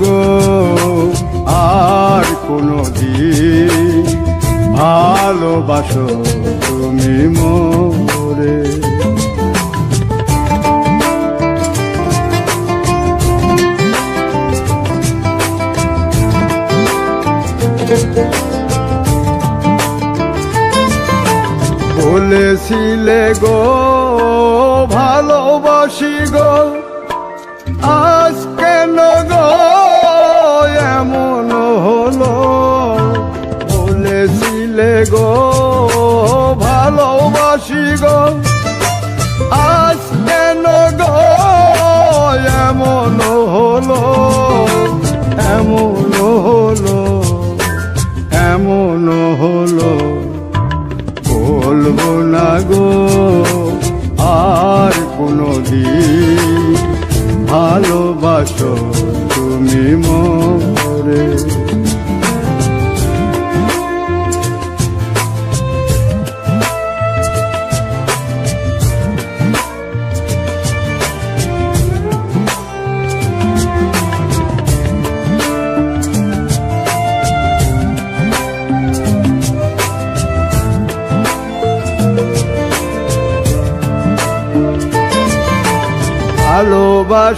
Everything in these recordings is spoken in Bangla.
গো আর কোনো ভালোবাসো তুমি মোরে। বলেছিলে গো ভালোবাসি গো। এমন হলো এমন হলো।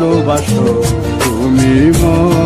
ভালোবাসো তুমি মরে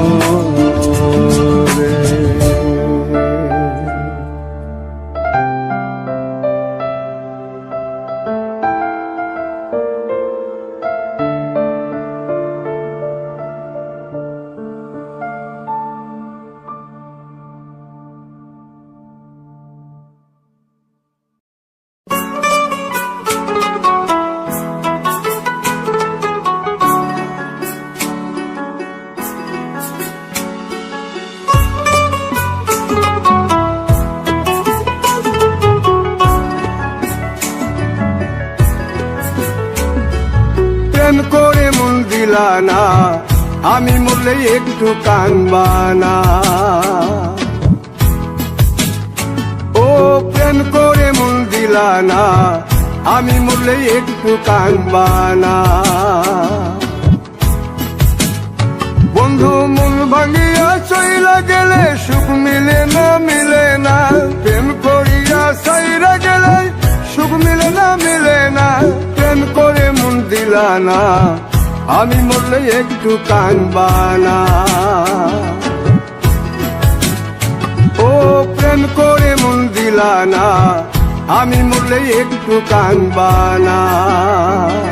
একটু কানবানা বন্ধু, মন ভাঙিয়া চইলা গেলে, সুখ মিলে না মিলে না, প্রেম করিয়া সাইরা গেলে, সুখ মিলে না মিলে না, প্রেম করে মন দিলা না। আমি মরলে একটু কানবানা ও, প্রেম করে মন দিলা না। আমি মরলে একটু কানবানা পুকুর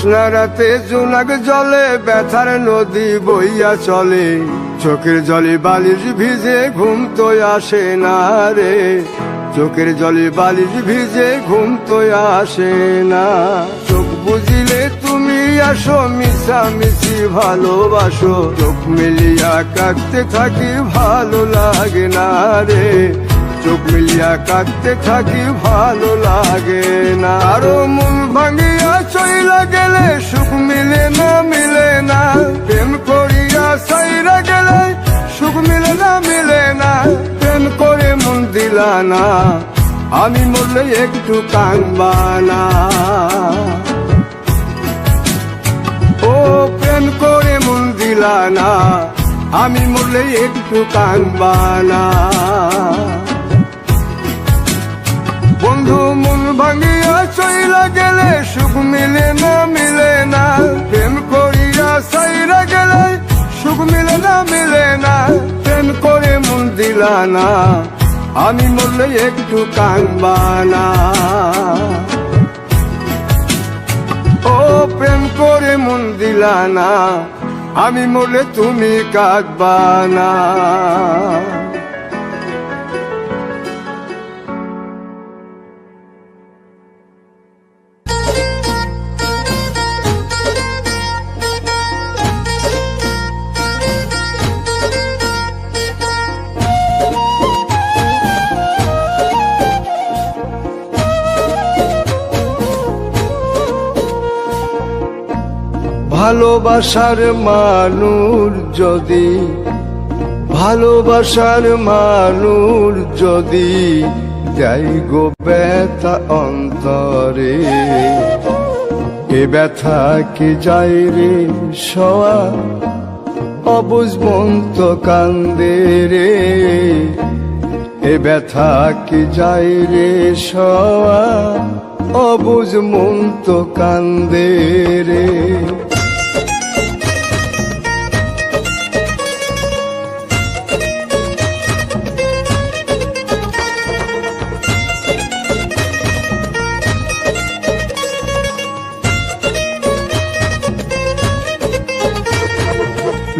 জ্যোৎস্না রাতে জোনাক জলে, ব্যথার নদী বইয়া চলে। চোখের জলে বালিশ ভিজে ঘুম তো আসে না রে। চোখের জলে বালিশ ভিজে ঘুম তো আসে না। চোখ বুঝিলে তুমি আসো মিশা মিশি ভালোবাসো। চোখ মিলিয়া কাটতে থাকি, ভালো লাগে না রে। চোখ মিলিয়া কাটতে থাকি, ভালো লাগে না। আরও মন ভাঙিয়া চইলা গেলে, সুখ মিলে না মিলে না। প্রেম করিয়া সাইরা গেলে, সুখ মিলে না মিলে না। প্রেম করে মন দিলা না, আমি মরলে একটু কানবানা ও, প্রেম করে মন দিলা না, আমি মরলে একটু কানবানা বন্ধু সুখ মিলে না মিলে না, প্রেম করিয়া সাইরা গেলে সুখ মিলে না মিলে না, প্রেম করে মন দিলা না, আমি মরলে একটু কানবানা ও প্রেম করে মন দিলা না, আমি মরলে তুমি কাঁদবানা। ভালোবাসার মানুষ যদি, ভালোবাসার মানুষ যদি যাই গো ব্যথা অন্তরে। এ ব্যথা কি যাই রে সওয়া অবুজ মন্ত কান্দে রে। এ ব্যথা কি যাই রে সওয়া অবুজ মন্ত কান্দে রে।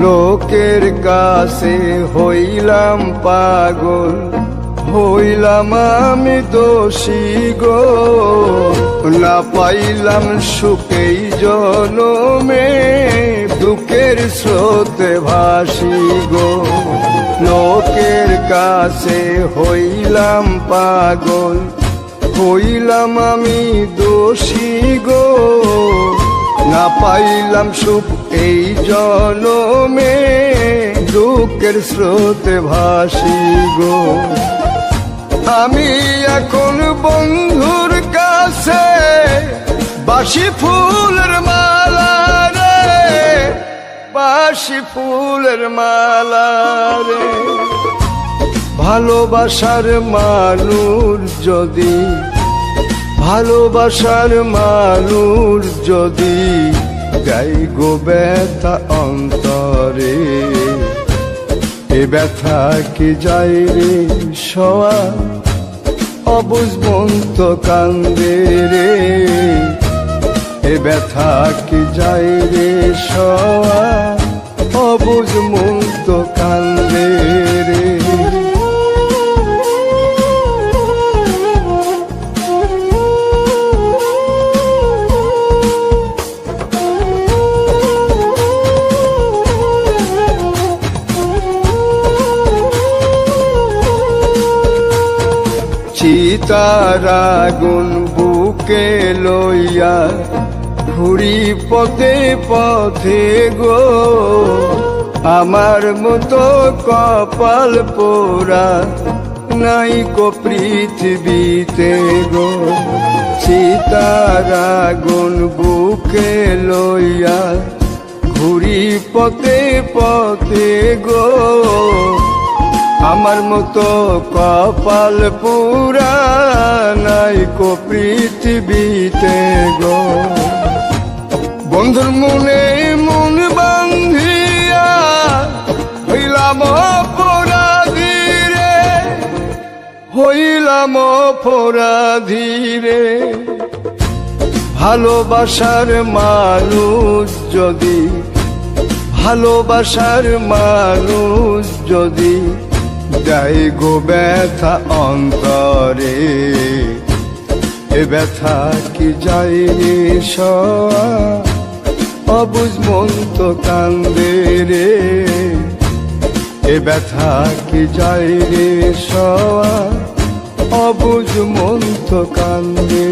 লোকের কাছে হইলাম পাগল, হইলাম আমি দোষী গো। না পাইলাম সুখেই জনমে, দুঃখের স্রোতে ভাসি গো। লোকের কাছে হইলাম পাগল, হইলাম আমি দোষী গো। না পাইলাম সুখ এই জনমে দুঃখের স্রোতে ভাসি গো। আমি এখন বন্ধুর কাছে বাসি ফুলের মালা রে, বাসি ফুলের মালা রে। ভালোবাসার মানুষ যদি, ভালোবাসার মানুষ যদি গাই গো ব্যথা অন্তরে। এ ব্যথা কি যাই রে সওয়া অবুজ মন্ত কান্দে রে। এ ব্যথা কি যাই রে সওয়া অবুজ মন্ত কান্দে চিতার আগুন বুকে লইয়া ঘুরি পথে পথে গো। আমার মতো কপাল পোড়া নাই কো পৃথিবীতে গো। সীতারা আগুন বুকে লইয়া ঘুরি পথে পথে গো। আমার মতো কপাল পুরা নাই কো পৃথিবীতে গো। বন্ধুর মনে মন বান্ধিয়া হইলাম অপরাধী রে হইলাম অপরাধী রে ভালোবাসার মানুষ যদি, ভালোবাসার মানুষ যদি যাই গো ব্যথা অন্তরে, এ ব্যথা কি যাই অবুজ মন তো কান্দে রে, এ ব্যথা কি যাই রে সওয়া অবুজ মন তো কান্দে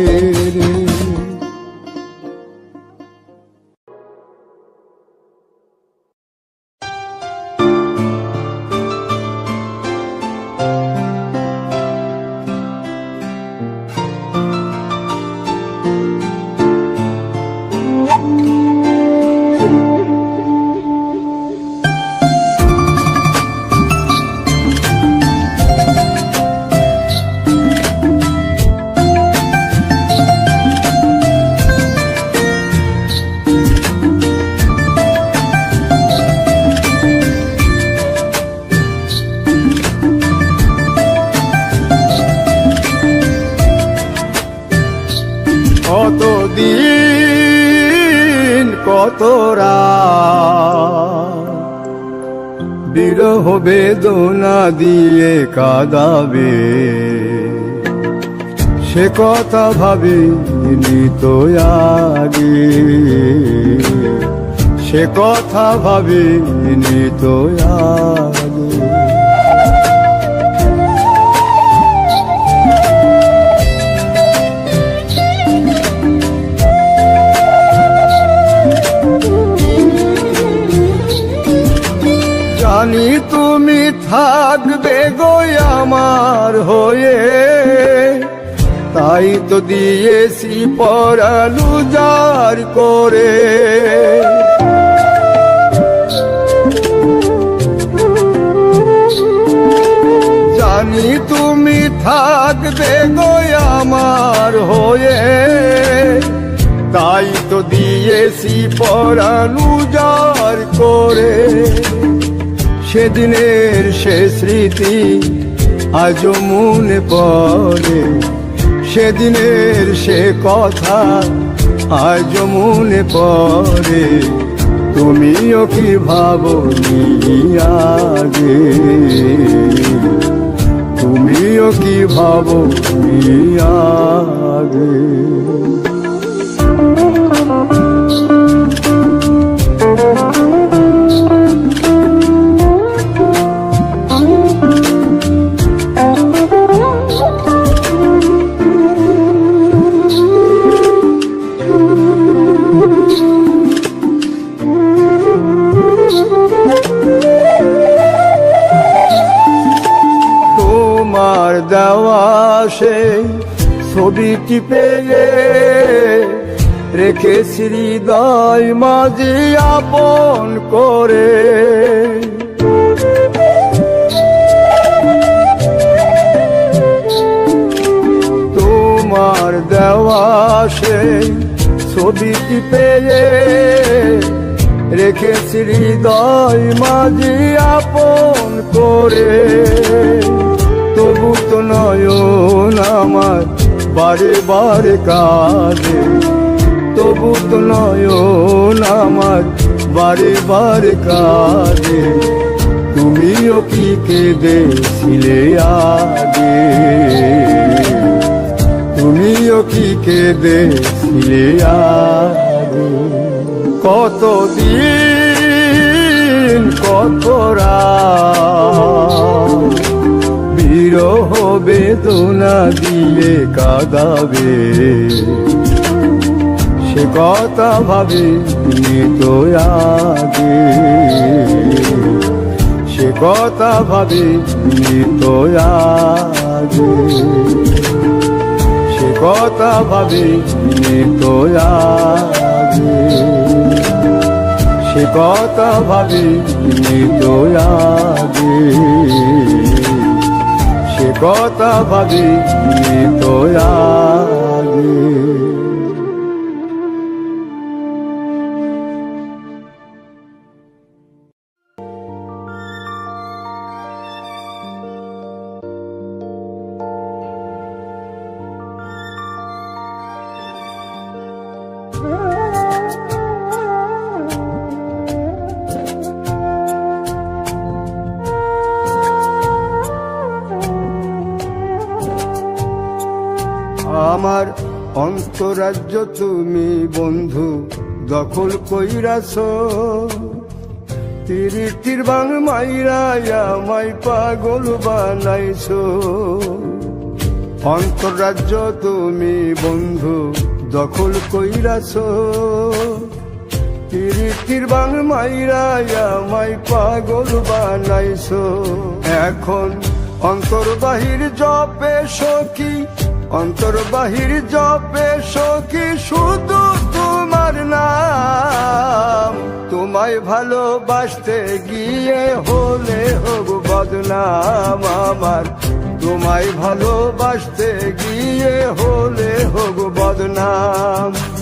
কত দিন কত বিরহ বেদনা দিয়ে কাদাবে। সে কথা ভাবিনি তো আগে। সে কথা ভাবিনি তো আগে। জানি তুমি থাকবে গো আমার হয়ে। তাই তো দিয়েছি পরালু জার করে। জানি তুমি থাকবে গো আমার হয়ে। তাই তো দিয়েছি পরালু জার করে। সেদিনের সে স্মৃতি আজও মনে পড়ে। সেদিনের সে কথা আজও মনে পড়ে। তুমিও কি ভাবো আগে? তুমিও কি ভাবো আগে? ছবিটি পেয়ে রেখেছি হৃদয় মাঝে আপন করে। তোমার দেওয়া সেই ছবিটি পেয়ে রেখেছি হৃদয় মাঝে আপন করে। তবু তো নয়ন আমার বারে বারে কাঁদে। তবু তো নয়ন আমার বারে বারে কাঁদে। তুমিও কি কেঁদেছিলে আগে? তুমিও কি কেঁদেছিলে আগে? কতদিন, কত রাত? বিরহ বেদনা দিলে কাদাবে। সে কথা ভাবে তো আগে। সে কথা ভাবে তো আগে। সে কথা ভাবে তো আগে। সে কথা ভাবে তো আগে। সে কথা ভাবি তো অন্তরাজ্য তুমি, বন্ধু, দখল কইরাছ। তিরি তীর বাং মাইরায়া মাই পাগল বানাইছ। অন্তরাজ্য তুমি, বন্ধু, দখল কইরাছ। তিরি তীর বাং মাইরায়া মাই পাগল বানাইছ। এখন অন্তর বাহির জপে সখী অন্তর বাহির জপে সখী শুধু তোমার নাম। তোমায় ভালোবাসতে গিয়ে হলে হব বদনাম আমার। তোমায় ভালোবাসতে গিয়ে হলে হব বদনাম।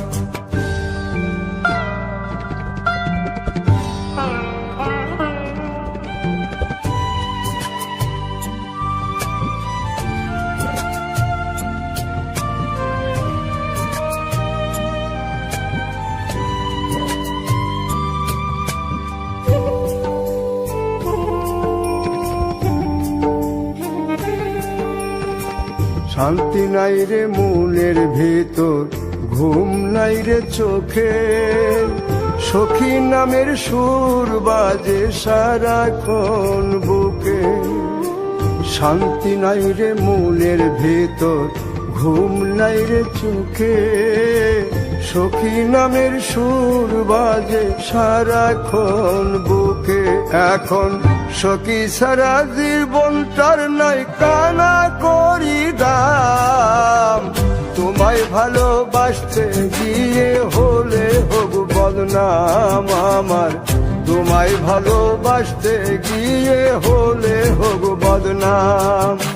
শান্তি নাই রে মনের ভেতর, ঘুম নাই রে চোখে। সখী নামের সুর বাজে সারাক্ষণ বুকে। শান্তি নাই রে মনের ভেতর, ঘুম নাই রে চোখে। সখী নামের সুর বাজে সারাক্ষণ বুকে। এখন সখী সারা জীবনটার নাই কানা করি দাম। তোমায় ভালোবাসতে গিয়ে হলে হোক বদনাম আমার। তোমায় ভালোবাসতে গিয়ে হলে হোক বদনাম।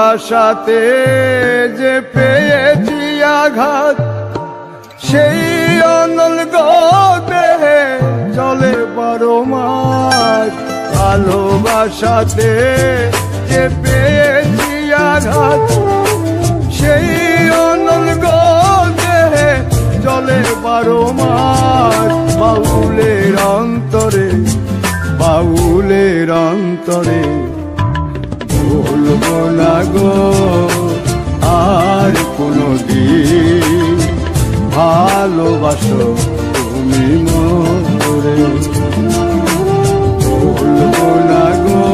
ভালোবাসাতে যে পেয়েছি আঘাত, সেই অনল দেহে চলে বারো মাস ভালোবাসাতে যে পেয়েছি আঘাত, সেই অনল দেহে চলে বারো মাস বাউলের অন্তরে বাউলের অন্তরে ভুলবো না গো, আর কোনো দিন ভালোবাসো তুমি মরে। ভুলবো না গো,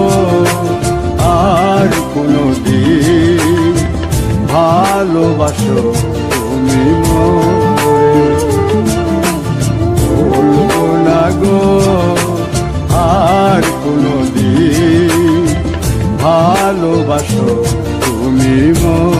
আর কোনো দিন ভালোবাসো তুমি মরে। ভুলবো না গো, আর কোনো দিন ভালোবাসো তুমি মন